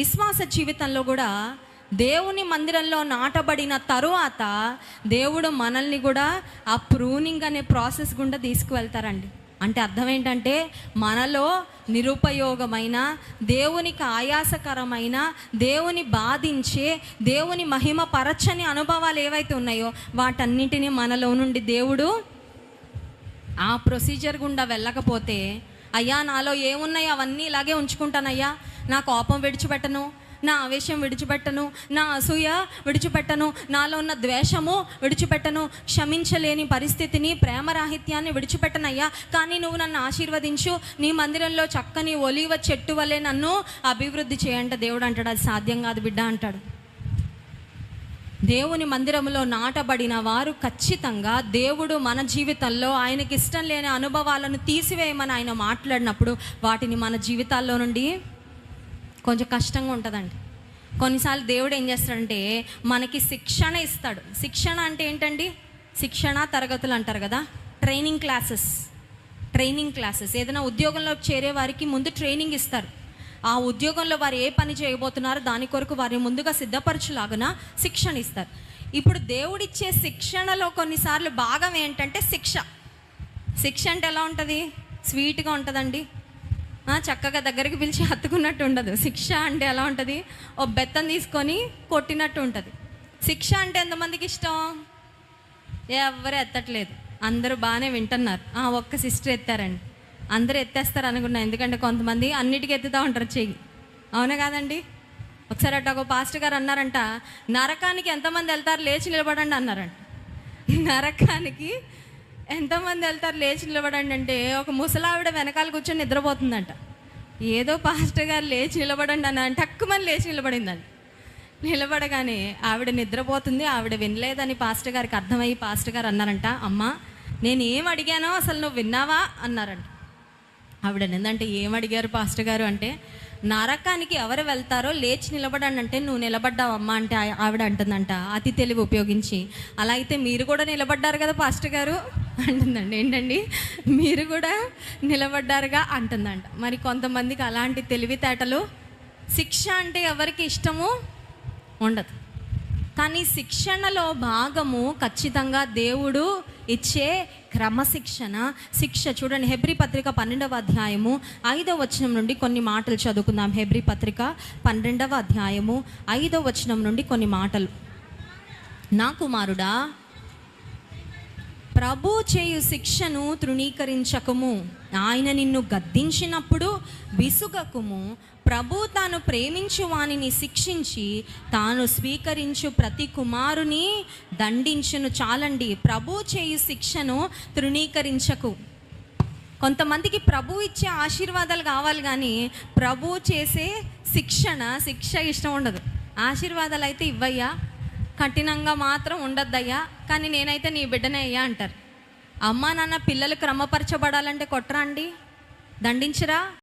విశ్వాస జీవితంలో కూడా దేవుని మందిరంలో నాటబడిన తరువాత దేవుడు మనల్ని కూడా ఆ ప్రూనింగ్ అనే ప్రాసెస్ గుండా తీసుకువెళ్తారండి. అంటే అర్థం ఏంటంటే మనలో నిరుపయోగమైన దేవునికి ఆయాసకరమైన దేవుని బాధించే దేవుని మహిమ పరచని అనుభవాలు ఏవైతే ఉన్నాయో వాటన్నిటిని మనలో నుండి దేవుడు ఆ ప్రొసీజర్ గుండా వెళ్ళకపోతే అయ్యా నాలో ఏమున్నాయో అవన్నీ ఇలాగే ఉంచుకుంటానయ్యా. నా కోపం విడిచిపెట్టను నా ఆవేశం విడిచిపెట్టను నా అసూయ విడిచిపెట్టను నాలో ఉన్న ద్వేషము విడిచిపెట్టను క్షమించలేని పరిస్థితిని ప్రేమరాహిత్యాన్ని విడిచిపెట్టనయ్యా. కానీ నువ్వు నన్ను ఆశీర్వదించు నీ మందిరంలో చక్కని ఒలివ చెట్టు వలె నన్ను అభివృద్ధి చేయంట దేవుడు అంటాడు. అది సాధ్యం కాదు బిడ్డ అంటాడు. దేవుని మందిరంలో నాటబడిన వారు ఖచ్చితంగా దేవుడు మన జీవితంలో ఆయనకి ఇష్టం లేని అనుభవాలను తీసివేయమని ఆయన మాట్లాడినప్పుడు వాటిని మన జీవితాల్లో నుండి కొంచెం కష్టంగా ఉంటుందండి. కొన్నిసార్లు దేవుడు ఏం చేస్తాడంటే మనకి శిక్షణ ఇస్తాడు. శిక్షణ అంటే ఏంటండి? శిక్షణ తరగతులు అంటారు కదా? ట్రైనింగ్ క్లాసెస్ ట్రైనింగ్ క్లాసెస్ ఏదైనా ఉద్యోగంలో చేరే వారికి ముందు ట్రైనింగ్ ఇస్తారు. ఆ ఉద్యోగంలో వారు ఏ పని చేయబోతున్నారో దాని కొరకు వారిని ముందుగా సిద్ధపరచులాగున శిక్షణ ఇస్తారు. ఇప్పుడు దేవుడిచ్చే శిక్షణలో కొన్నిసార్లు భాగం ఏంటంటే శిక్ష. శిక్ష అంటే ఎలా ఉంటుంది? స్వీట్గా ఉంటుందండి. చక్కగా దగ్గరికి పిలిచి హత్తుకున్నట్టు ఉండదు. శిక్ష అంటే ఎలా ఉంటుంది? ఓ బెత్తం తీసుకొని కొట్టినట్టు ఉంటుంది. శిక్ష అంటే ఎంతమందికి ఇష్టం? ఎవరు ఎత్తట్లేదు. అందరూ బాగానే వింటున్నారు. ఆ, ఒక్క సిస్టర్ ఎత్తారండి. అందరూ ఎత్తేస్తారు అనుకున్నా. ఎందుకంటే కొంతమంది అన్నిటికీ ఎత్తుతూ ఉంటారు చెయ్యి. అవునా కాదండి? ఒకసారి అట్ట ఒక పాస్టర్ గారు అన్నారంట నరకానికి ఎంతమంది వెళ్తారు? లేచి నిలబడండి అన్నారంట. నరకానికి ఎంతమంది వెళ్తారు లేచి నిలబడండి అంటే ఒక ముసలావిడ వెనకాల కూర్చొని నిద్రపోతుందంట. ఏదో పాస్టర్ గారు లేచి నిలబడండి అని అంటే టక్కుమని లేచి నిలబడిందండి నిలబడగానే ఆవిడ నిద్రపోతుంది ఆవిడ వినలేదని పాస్టర్ గారికి అర్థమయ్యి పాస్టర్ గారు అన్నారంట అమ్మ నేను ఏం అడిగానో అసలు నువ్వు విన్నావా? అన్నారంట. ఆవిడ ఏంటంటే ఏం అడిగారు పాస్టర్ గారు? అంటే నరకానికి ఎవరు వెళ్తారో లేచి నిలబడండి అంటే నువ్వు నిలబడ్డావమ్మా అంటే ఆవిడ అంటుందంట అతి తెలివి ఉపయోగించి. అలా అయితే మీరు కూడా నిలబడ్డారు కదా పాస్టర్ గారు? అంటుందండి. ఏంటండి? మీరు కూడా నిలబడ్డారుగా అంటుందంట. మరి కొంతమందికి అలాంటి తెలివితేటలు శిక్ష అంటే ఎవరికి ఇష్టము? ఉండదు. కానీ శిక్షణలో భాగము ఖచ్చితంగా దేవుడు ఇచ్చే క్రమశిక్షణ శిక్ష. చూడండి హెబ్రి పత్రిక పన్నెండవ అధ్యాయము ఐదవ వచనం నుండి కొన్ని మాటలు చదువుకుందాం. హెబ్రి పత్రిక పన్నెండవ అధ్యాయము ఐదవ వచనం నుండి కొన్ని మాటలు. నా కుమారుడా ప్రభు చేయు శిక్షను తృణీకరించకము. ఆయన నిన్ను గద్దించినప్పుడు విసుగకుము. ప్రభు తాను ప్రేమించు వానిని శిక్షించి తాను స్వీకరించు ప్రతి కుమారుని దండించును. చాలండి ప్రభు చేయు శిక్షను తృణీకరించకు. కొంతమందికి ప్రభు ఇచ్చే ఆశీర్వాదాలు కావాలి కానీ ప్రభు చేసే శిక్షణ శిక్ష ఇష్టం ఉండదు. ఆశీర్వాదాలు అయితే ఇవ్వయ్యా. కఠినంగా మాత్రం ఉండద్దయ్యా కానీ నేనైతే నీ బిడ్డనే అయ్యా అంటారు. అమ్మా నాన్న పిల్లలు క్రమపరచబడాలంటే కొట్టరా అండి? దండించరా?